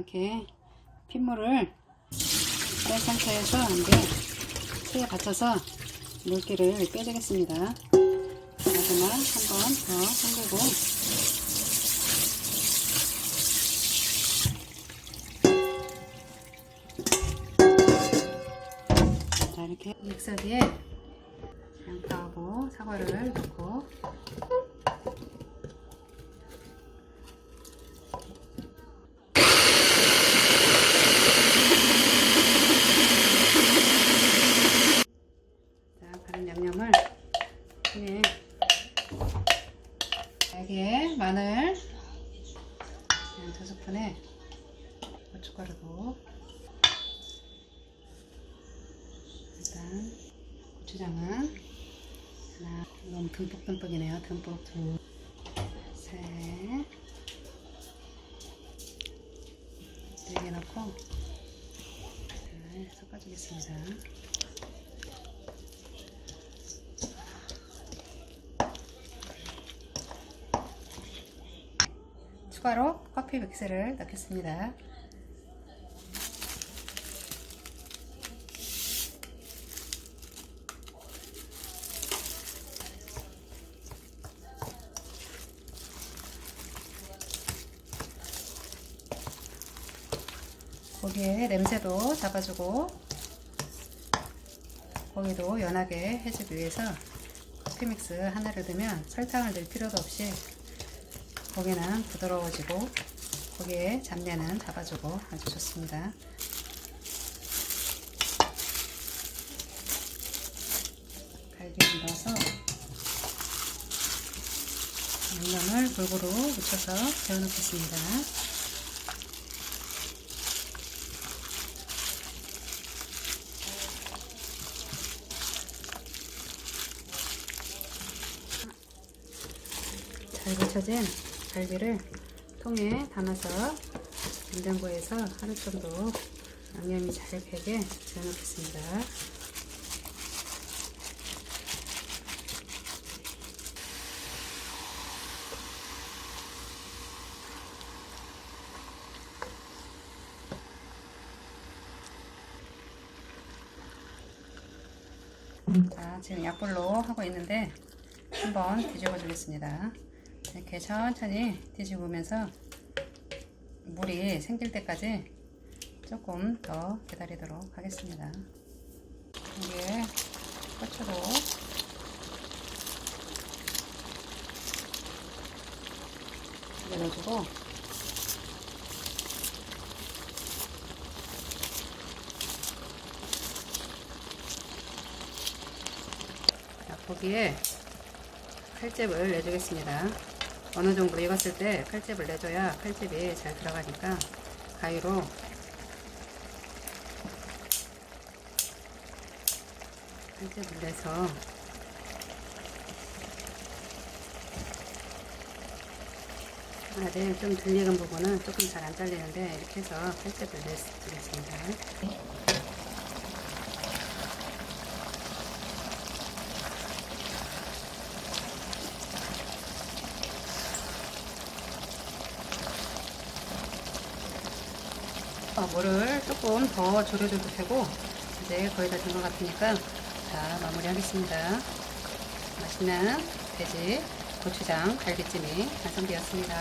이렇게 핏물을 뺀 상태에서 이제 체에 받쳐서 물기를 빼주겠습니다. 마지막 한 번더 헹구고 자 이렇게 믹서기에 양파하고 사과를 넣고 자 바른 양념을 통에 여기에 마늘 한두 스푼에 고춧가루도 일단 고추장은 하나 너무 듬뿍 듬뿍이네요. 듬뿍 둘셋네 개 넣고 잘 섞어주겠습니다 추가로 커피 믹스를 넣겠습니다. 고기의 냄새도 잡아주고 고기도 연하게 해주기 위해서 커피 믹스 하나를 넣으면 설탕을 넣을 필요도 없이 고기는 부드러워지고 고기의 잡내는 잡아주고 아주 좋습니다. 갈비를 넣어서 양념을 골고루 묻혀서 재워놓겠습니다. 잘 묻혀진 갈비를 통에 담아서 냉장고에서 하루 정도 양념이 잘 배게 재워놓겠습니다. 자, 지금 약불로 하고 있는데 한번 뒤집어 주겠습니다. 이렇게 천천히 뒤집으면서 물이 생길 때까지 조금 더 기다리도록 하겠습니다. 여기에 고추도 자, 거기에 칼집을 내주겠습니다. 어느 정도 익었을 때 칼집을 내줘야 칼집이 잘 들어가니까 가위로 칼집을 내서 아직 좀 들리는 부분은 조금 잘 안 잘리는데 이렇게 해서 칼집을 내주겠습니다. 어, 물을 조금 더 졸여줘도 되고 이제 거의 다 된 것 같으니까 자 마무리 하겠습니다. 맛있는 돼지 고추장 갈비찜이 완성되었습니다